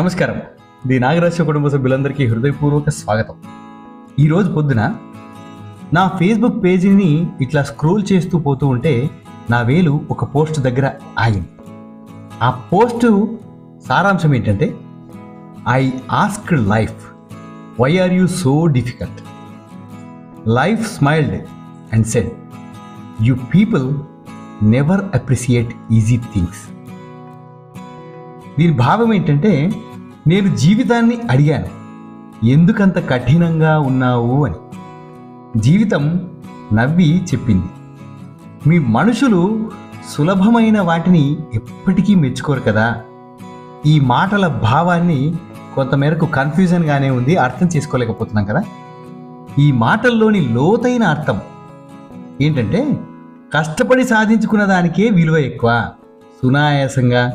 నమస్కారం. ది నాగరాశి కుటుంబ సభ్యులందరికీ హృదయపూర్వక స్వాగతం. ఈరోజు పొద్దున నా ఫేస్బుక్ పేజీని ఇట్లా స్క్రోల్ చేస్తూ పోతూ ఉంటే నా వేలు ఒక పోస్ట్ దగ్గర ఆగింది. ఆ పోస్టు సారాంశం ఏంటంటే I ask life why are you so difficult? Life smiled and said you people never appreciate easy things. దీని భావం ఏంటంటే నేను జీవితాన్ని అడిగాను. ఎందుకంత కఠినంగా ఉన్నావు అని. జీవితం నవ్వి చెప్పింది. మీ మనుషులు సులభమైన వాటిని ఎప్పటికీ మెచ్చుకోరు కదా. ఈ మాటల భావాన్ని కొంతమేరకు కన్ఫ్యూజన్గానే ఉంది అర్థం చేసుకోలేకపోతున్నాం కదా. ఈ మాటల్లోని లోతైన అర్థం ఏంటంటే కష్టపడి సాధించుకున్న దానికే విలువ ఎక్కువ. సునాయాసంగా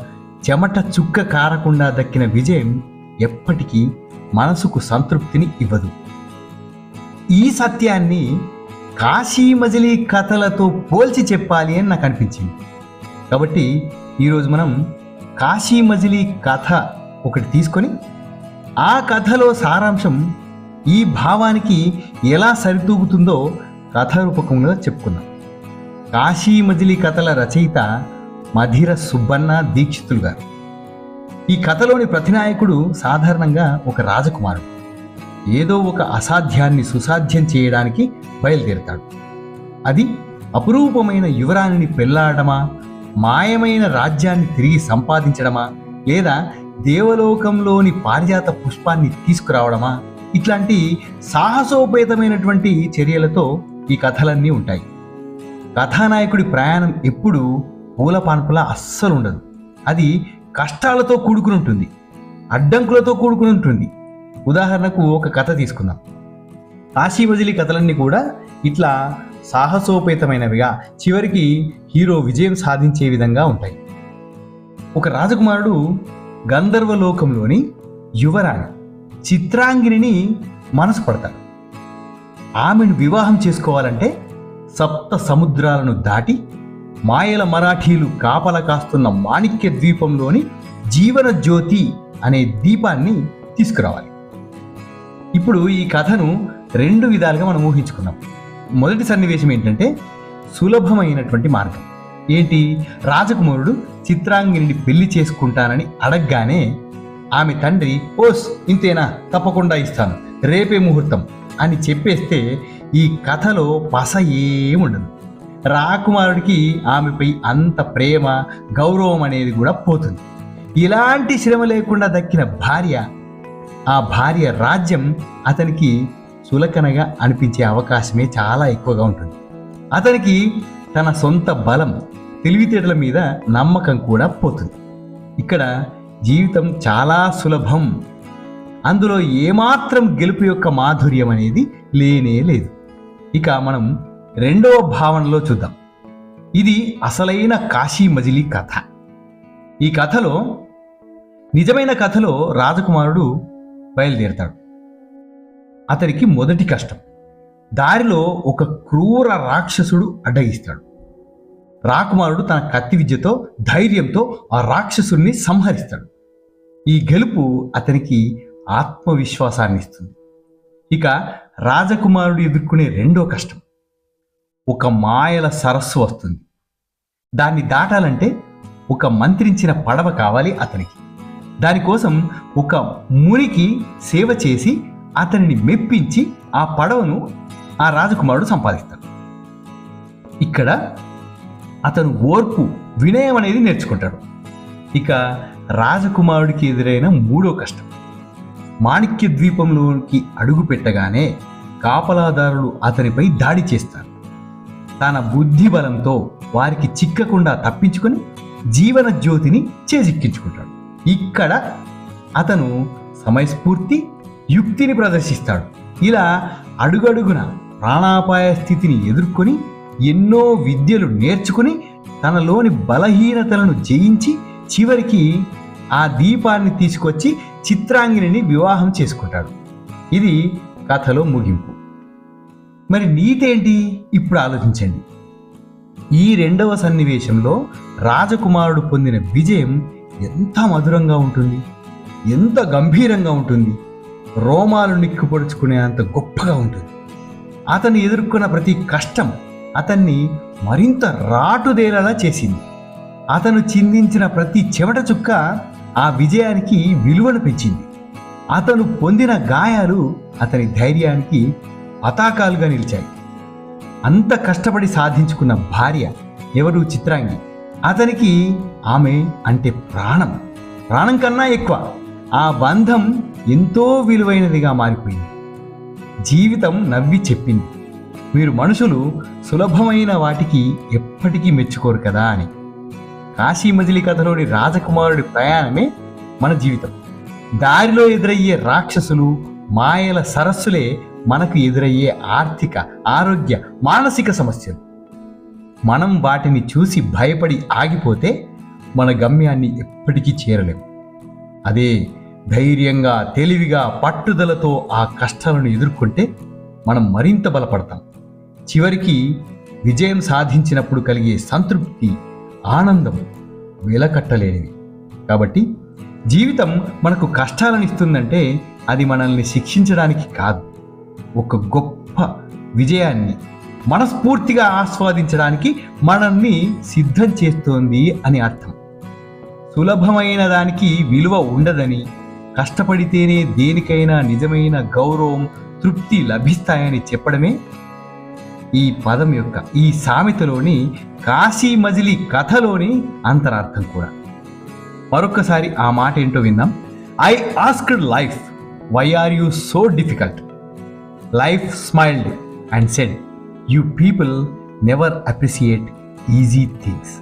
చెమట చుక్క కారకుండా దక్కిన విజయం ఎప్పటికీ మనసుకు సంతృప్తిని ఇవ్వదు. ఈ సత్యాన్ని కాశీ మజిలీ కథలతో పోల్చి చెప్పాలి అని నాకు అనిపించింది. కాబట్టి ఈరోజు మనం కాశీ మజిలీ కథ ఒకటి తీసుకొని ఆ కథలో సారాంశం ఈ భావానికి ఎలా సరితూగుతుందో కథ రూపకంలో చెప్పుకుందాం. కాశీ మజిలీ కథల రచయిత మధిర సుబ్బన్న దీక్షితులు గారు. ఈ కథలోని ప్రతినాయకుడు సాధారణంగా ఒక రాజకుమారుడు. ఏదో ఒక అసాధ్యాన్ని సుసాధ్యం చేయడానికి బయలుదేరతాడు. అది అపురూపమైన యువరాణిని పెళ్ళాడమా? మాయమైన రాజ్యాన్ని తిరిగి సంపాదించడమా? లేదా దేవలోకంలోని పారిజాత పుష్పాన్ని తీసుకురావడమా? ఇట్లాంటి సాహసోపేతమైనటువంటి చర్యలతో ఈ కథలన్నీ ఉంటాయి. కథానాయకుడి ప్రయాణం ఎప్పుడూ పూల పాన్పులా అస్సలు ఉండదు. అది కష్టాలతో కూడుకుని ఉంటుంది అడ్డంకులతో కూడుకుని ఉంటుంది ఉదాహరణకు ఒక కథ తీసుకుందాం. కాశీ వదిలి కథలన్నీ కూడా ఇట్లా సాహసోపేతమైనవిగా చివరికి హీరో విజయం సాధించే విధంగా ఉంటాయి. ఒక రాజకుమారుడు గంధర్వలోకంలోని యువరాణి చిత్రాంగిని మనసు పడతాడు ఆమెను వివాహం చేసుకోవాలంటే సప్త సముద్రాలను దాటి మాయల మరాఠీలు కాపల కాస్తున్న మాణిక్య ద్వీపంలోని జీవన జ్యోతి అనే దీపాన్ని తీసుకురావాలి. ఇప్పుడు ఈ కథను రెండు విధాలుగా మనం ఊహించుకున్నాం. మొదటి సన్నివేశం ఏంటంటే సులభమైనటువంటి మార్గం. ఏంటి? రాజకుమారుడు చిత్రాంగిని పెళ్ళి చేసుకుంటానని అడగగానే ఆమె తండ్రి ఓస్ ఇంతేనా? తప్పకుండా ఇస్తాను. రేపే ముహూర్తం అని చెప్పేస్తే ఈ కథలో పస ఏముండదు. రాకుమారుడికి ఆమెపై అంత ప్రేమ గౌరవం అనేది కూడా పోతుంది. ఇలాంటి శ్రమ లేకుండా దక్కిన భార్య ఆ భార్య రాజ్యం అతనికి సులకనగా అనిపించే అవకాశమే చాలా ఎక్కువగా ఉంటుంది. అతనికి తన సొంత బలం తెలివితేటల మీద నమ్మకం కూడా పోతుంది. ఇక్కడ జీవితం చాలా సులభం. అందులో ఏమాత్రం గెలుపు యొక్క మాధుర్యం అనేది లేనే లేదు. ఇక మనం రెండవ భావనలో చూద్దాం. ఇది అసలైన కాశీ మజిలీ కథ. ఈ కథలో నిజమైన కథలో రాజకుమారుడు బయలుదేరతాడు. అతనికి మొదటి కష్టం దారిలో ఒక క్రూర రాక్షసుడు అడ్డగిస్తాడు. రాకుమారుడు తన కత్తి విద్యతో ధైర్యంతో ఆ రాక్షసుడిని సంహరిస్తాడు. ఈ గెలుపు అతనికి ఆత్మవిశ్వాసాన్ని ఇస్తుంది ఇక రాజకుమారుడు ఎదుర్కొనే రెండో కష్టం ఒక మాయల సరస్సు వస్తుంది. దాన్ని దాటాలంటే ఒక మంత్రించిన పడవ కావాలి అతనికి. దానికోసం ఒక మునికి సేవ చేసి అతనిని మెప్పించి ఆ పడవను ఆ రాజకుమారుడు సంపాదిస్తాడు. ఇక్కడ అతను ఓర్పు వినయం అనేది నేర్చుకుంటాడు. ఇక రాజకుమారుడికి ఎదురైన మూడో కష్టం. మాణిక్య ద్వీపంలోకి అడుగు పెట్టగానే కాపలాదారులు అతనిపై దాడి చేస్తారు. తన బుద్ధి బలంతో వారికి చిక్కకుండా తప్పించుకొని జీవన జ్యోతిని చేజిక్కించుకుంటాడు. ఇక్కడ అతను సమయస్ఫూర్తి యుక్తిని ప్రదర్శిస్తాడు. ఇలా అడుగడుగున ప్రాణాపాయ స్థితిని ఎదుర్కొని ఎన్నో విద్యలు నేర్చుకుని తనలోని బలహీనతలను జయించి చివరికి ఆ దీపాన్ని తీసుకొచ్చి చిత్రాంగిని వివాహం చేసుకుంటాడు. ఇది కథలో ముగింపు. మరి నీతేంటి? ఇప్పుడు ఆలోచించండి. ఈ రెండవ సన్నివేశంలో రాజకుమారుడు పొందిన విజయం ఎంత మధురంగా ఉంటుంది ఎంత గంభీరంగా ఉంటుంది రోమాలు నిక్కుపొడుచుకునేంత గొప్పగా ఉంటుంది. అతను ఎదుర్కొన్న ప్రతి కష్టం అతన్ని మరింత రాటుదేలలా చేసింది. అతను చిందించిన ప్రతి చెమట చుక్క ఆ విజయానికి విలువను పెంచింది. అతను పొందిన గాయాలు అతని ధైర్యానికి పతాకాలుగా నిలిచాయి. అంత కష్టపడి సాధించుకున్న భార్య ఎవరు చిత్రాంగి? అతనికి ఆమె అంటే ప్రాణం. ప్రాణం కన్నా ఎక్కువ. ఆ బంధం ఎంతో విలువైనదిగా మారిపోయింది. జీవితం నవ్వి చెప్పింది. మీరు మనుషులు సులభమైన వాటికి ఎప్పటికీ మెచ్చుకోరు కదా అని. కాశీ మజిలీ కథలోని రాజకుమారుడి ప్రయాణమే మన జీవితం. దారిలో ఎదురయ్యే రాక్షసులు మాయల సరస్సులే మనకు ఎదురయ్యే ఆర్థిక ఆరోగ్య మానసిక సమస్యలు. మనం వాటిని చూసి భయపడి ఆగిపోతే మన గమ్యాన్ని ఎప్పటికీ చేరలేము అదే ధైర్యంగా తెలివిగా పట్టుదలతో ఆ కష్టాలను ఎదుర్కొంటే మనం మరింత బలపడతాం. చివరికి విజయం సాధించినప్పుడు కలిగే సంతృప్తి ఆనందం వెలకట్టలేనివి కాబట్టి జీవితం మనకు కష్టాలను ఇస్తుందంటే అది మనల్ని శిక్షించడానికి కాదు. ఒక గొప్ప విజయాన్ని మనస్ఫూర్తిగా ఆస్వాదించడానికి మనల్ని సిద్ధం చేస్తోంది అని అర్థం. సులభమైన దానికి విలువ ఉండదని కష్టపడితేనే దేనికైనా నిజమైన గౌరవం తృప్తి లభిస్తాయని చెప్పడమే ఈ పదం యొక్క ఈ సామెతలోని కాశీ మజిలీ కథలోని అంతరార్థం కూడా. మరొకసారి ఆ మాట ఏంటో విందాం. I asked life why are you so difficult life smiled and said you people never appreciate easy things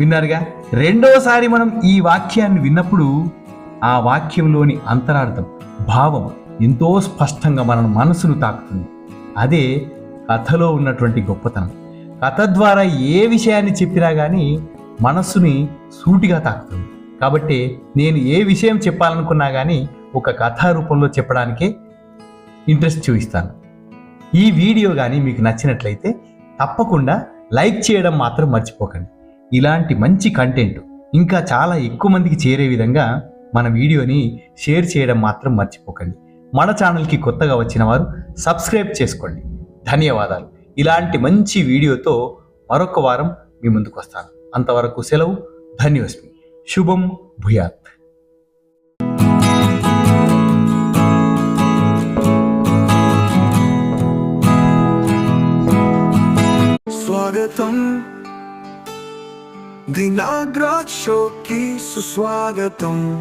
విన్నారుగా? రెండోసారి మనం ఈ వాక్యాన్ని విన్నప్పుడు ఆ వాక్యంలోని అంతరార్థం భావం ఎంతో స్పష్టంగా మన మనసును తాకుతుంది. అదే కథలో ఉన్నటువంటి గొప్పతనం. కథ ద్వారా ఏ విషయాన్ని చెప్పినా కానీ మనస్సుని సూటిగా తాకుతుంది. కాబట్టి నేను ఏ విషయం చెప్పాలనుకున్నా కానీ ఒక కథా రూపంలో చెప్పడానికే ఇంట్రెస్ట్ చూపిస్తాను. ఈ వీడియో కానీ మీకు నచ్చినట్లయితే తప్పకుండా లైక్ చేయడం మాత్రం మర్చిపోకండి. ఇలాంటి మంచి కంటెంట్ ఇంకా చాలా ఎక్కువ మందికి చేరే విధంగా మన వీడియోని షేర్ చేయడం మాత్రం మర్చిపోకండి. మన ఛానల్కి కొత్తగా వచ్చిన వారు సబ్స్క్రైబ్ చేసుకోండి. ధన్యవాదాలు. ఇలాంటి మంచి వీడియోతో మరొక వారం మీ ముందుకు వస్తాను. అంతవరకు సెలవు. ధన్యోస్మి శుభం భూయాత్. స్వాగతం. దినాగ్రాజ్ షోకి సుస్వాగతం.